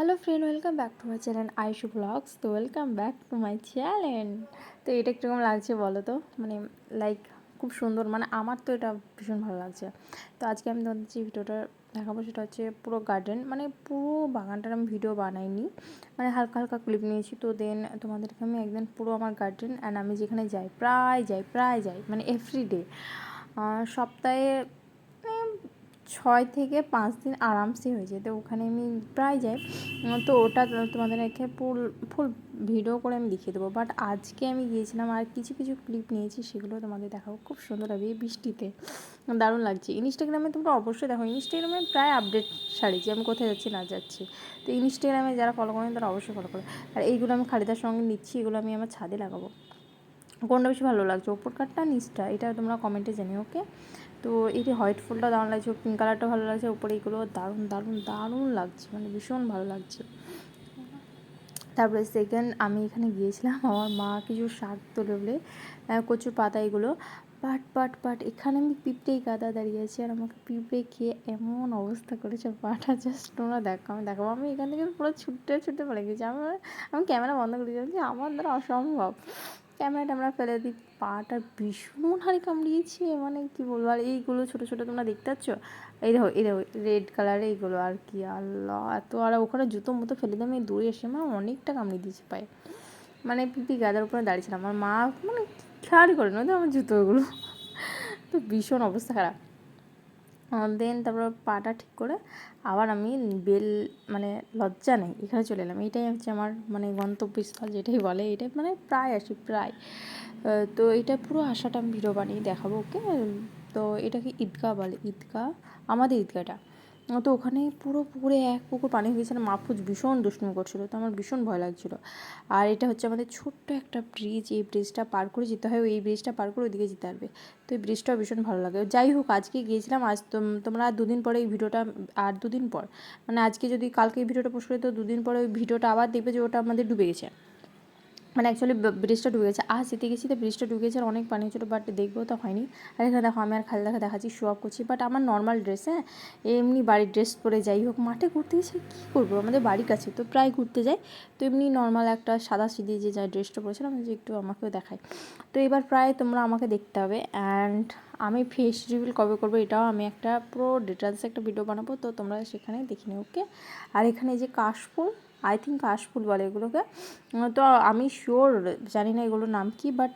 Hello friend, welcome back to my channel Aishu blogs. তো welcome back to my channel. তো এটা কীরকম লাগছে বলো তো? মানে লাইক খুব সুন্দর। মানে আমার তো এটা ভীষণ ভালো লাগছে। তো আজকে আমি তোমাদের যে ভিডিওটা দেখাবো সেটা হচ্ছে পুরো গার্ডেন মানে পুরো বাগানটার আমি ভিডিও বানাইনি। মানে হালকা হালকা ক্লিপ নিয়েছি। তো দেন তোমাদেরকে আমি একদিন পুরো আমার গার্ডেন অ্যান্ড আমি যেখানে যাই, প্রায় যাই প্রায় যাই মানে এভরিডে সপ্তাহে ছয় থেকে পাঁচ দিন আরামসে হয়ে যায় তো ওখানে আমি প্রায় যাই। তো ওটা তোমাদের রেখে ফুল ফুল ভিডিও করে আমি দেখিয়ে দেবো। বাট আজকে আমি গিয়েছিলাম আর কিছু কিছু ক্লিপ নিয়েছি, সেগুলো তোমাদের দেখাবো। খুব সুন্দর হবে বৃষ্টিতে। দারুণ লাগছে। ইনস্টাগ্রামে তোমরা অবশ্যই দেখো। ইনস্টাগ্রামে প্রায় আপডেট ছাড়িয়েছি আমি কোথায় যাচ্ছি, না যাচ্ছি। তো ইনস্টাগ্রামে যারা ফলো করেন, তারা অবশ্যই ফলো করে। আর এইগুলো আমি খালিদার সঙ্গে নিচ্ছি, এগুলো আমি আমার ছাদে লাগাবো। কোনটা বেশি ভালো লাগছে? ওপর কাটটা নিচটা? এটা তোমরা কমেন্টে জানিও ওকে তো এটি হোয়াইট ফুলটা দারুণ লাগছে পিঙ্ক কালারটা ভালো লাগছে, উপরে এইগুলো দারুণ দারুণ দারুণ লাগছে মানে ভীষণ ভালো লাগছে। তারপরে সেকেন্ড আমি এখানে গিয়েছিলাম, আমার মা কিছু শাক তোলে বলে কচুর পাতা এগুলো। পাট পাট পাট, এখানে আমি পিঁপড়েই গাদা দাঁড়িয়ে আছি, আর আমাকে পিঁপড়ে খেয়ে এমন অবস্থা করেছে, পাটা জাস্ট তোমরা দেখো, আমি দেখাবো আমি এখান থেকে পুরো ছুটতে ছুটতে পড়ে গেছি। আমার আমি ক্যামেরা বন্ধ করে দিয়েছি আমার দ্বারা অসম্ভব। ক্যামেরা ট্যামেরা ফেলে দিই। পাটা ভীষণ হারে কামড়িয়েছে মানে কি বলব? আর এইগুলো ছোটো ছোটো তোমরা দেখতে পাচ্ছ? এই দেখো এই দেখো রেড কালারে এইগুলো, আর কি আল্লাহ, এত, আর ওখানে জুতো মতো ফেলে দিই আমি দূরে এসে মানে অনেকটা কামড়িয়ে দিয়েছি পায়ে। মানে পিপি গাদার উপরে দাঁড়িয়েছিলাম, আমার মা মানে খেয়াল করে না আমার জুতোগুলো। তো ভীষণ অবস্থা খারাপ। দেন তারপর পাটা ঠিক করে আবার আমি বেল মানে লজ্জা নেই, এখানে চলে এলাম। এটাই হচ্ছে আমার মানে গন্তব্যস্থল যেটাই বলে এটাই মানে প্রায় আসি প্রায়। তো এটা পুরো আশাটা আমি ভিডিও বানিয়ে দেখাবো ওকে তো এটাকে ঈদগাহ বলে, ঈদগাহ, আমাদের ঈদগাহটা। তো ওখানে পুরো, পুকুরে এক পুকুর পানি হয়ে গেছে মাহফুজ ভীষণ দুষ্টুমি করছিল, তো আমার ভীষণ ভয় লাগছিল। আর এটা হচ্ছে আমাদের ছোট্ট একটা ব্রিজ এই ব্রিজটা পার করে যেতে হয় এই ব্রিজটা পার করে ওইদিকে যেতে পারবে তো এই ব্রিজটাও ভীষণ ভালো লাগে। যাই হোক, আজকে গিয়েছিলাম, আজ তোমরা দুদিন পরে এই ভিডিওটা, আর দুদিন পর মানে আজকে যদি কালকে এই ভিডিওটা পোস্ট করি, তো দুদিন পরে ওই ভিডিওটা আবার দেখবে যে ওটা আমাদের ডুবে গেছে। মানে অ্যাকচুয়ালি ব্রিজটা গেছে। আজ যেতে গেছি তো ব্রিজটা গেছে আর অনেক পানি ছিল বাট দেখব তো হয়নি। আর এখানে দেখো, আমি আর খালি দেখা দেখাচ্ছি শো অফ করছি। বাট আমার নর্মাল ড্রেস হ্যাঁ? এমনি বাড়ির ড্রেস পরে যাই হোক, মাঠে ঘুরতে গেছে কী করব? আমাদের বাড়ির কাছে তো প্রায় ঘুরতে যাই। তো এমনি নর্মাল একটা সাদা সিদি যে যা ড্রেসটা পরেছিলাম, যে একটু আমাকেও দেখায়। তো এবার প্রায় তোমরা আমাকে দেখতে হবে। অ্যান্ড আমি ফেস রিভিল কবে করব এটাও আমি একটা পুরো ডিটেলসে একটা ভিডিও বানাবো, তো তোমরা সেখানে দেখে নিও ওকে আর এখানে যে কাশফুল আই থিঙ্ক কাশফুল বলে এগুলোকে। তো আমি শিওর জানি না এগুলোর নাম কি বাট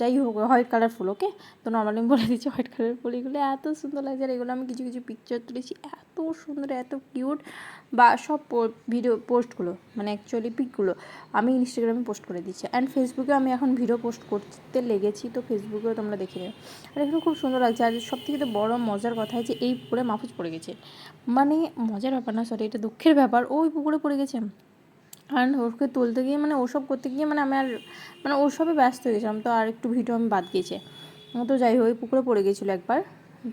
যাই হোক হোয়াইট কালার ফুল ওকে তো নর্মালি আমি বলে দিচ্ছি হোয়াইট কালার ফুল এগুলো এত সুন্দর লাগছে আর এগুলো আমি কিছু কিছু পিকচার তুলেছি, এত সুন্দর, এত কিউট বা সব ভিডিও পোস্টগুলো মানে অ্যাকচুয়ালি পিকগুলো আমি ইনস্টাগ্রামে পোস্ট করে দিচ্ছি। অ্যান্ড ফেসবুকে আমি এখন ভিডিও পোস্ট করতে লেগেছি, তো ফেসবুকেও তোমরা দেখে নিও। আর এগুলো খুব সুন্দর লাগছে, আর সব থেকে তো বড়ো মজার কথা হচ্ছে, এই পুকুরে মাফুজ পড়ে গেছে। মানে মজার ব্যাপার না সরি এটা দুঃখের ব্যাপার, ওই পুকুরে পড়ে গেছে। আর ওকে তুলতে গিয়ে মানে ওসব করতে গিয়ে মানে আমি আর মানে ওসবে ব্যস্ত হয়ে গেছিলাম, তো আর একটু ভিডিও আমি বাদ গিয়েছে তো যাই হোক পুকুরে পড়ে গেছিল একবার।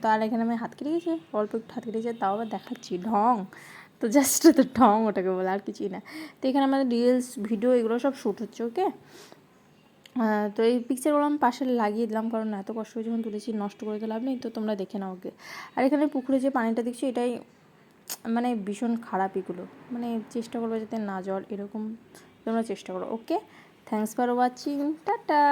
তো আর এখানে আমি হাত কেটে গেছে, অল্প একটু হাত কেটে গেছে তাও আবার দেখাচ্ছি, ঢং। তো জাস্ট তো ঢং ওটাকে বলে, আর কিছুই না। তো এখানে আমাদের রিলস ভিডিও এগুলো সব শ্যুট হচ্ছে ওকে তো এই পিকচারগুলো আমি পাশে লাগিয়ে দিলাম, কারণ এত কষ্ট যখন তুলেছি, নষ্ট করে তো লাভ নেই, তো তোমরা দেখে নাও ওকে আর এখানে পুকুরে যে পানিটা দেখছি, এটাই মানে ভীষণ খারাপ এগুলো। মানে চেষ্টা করব যাতে না জল এরকম তোমরা চেষ্টা করো, okay? Thanks for watching tata!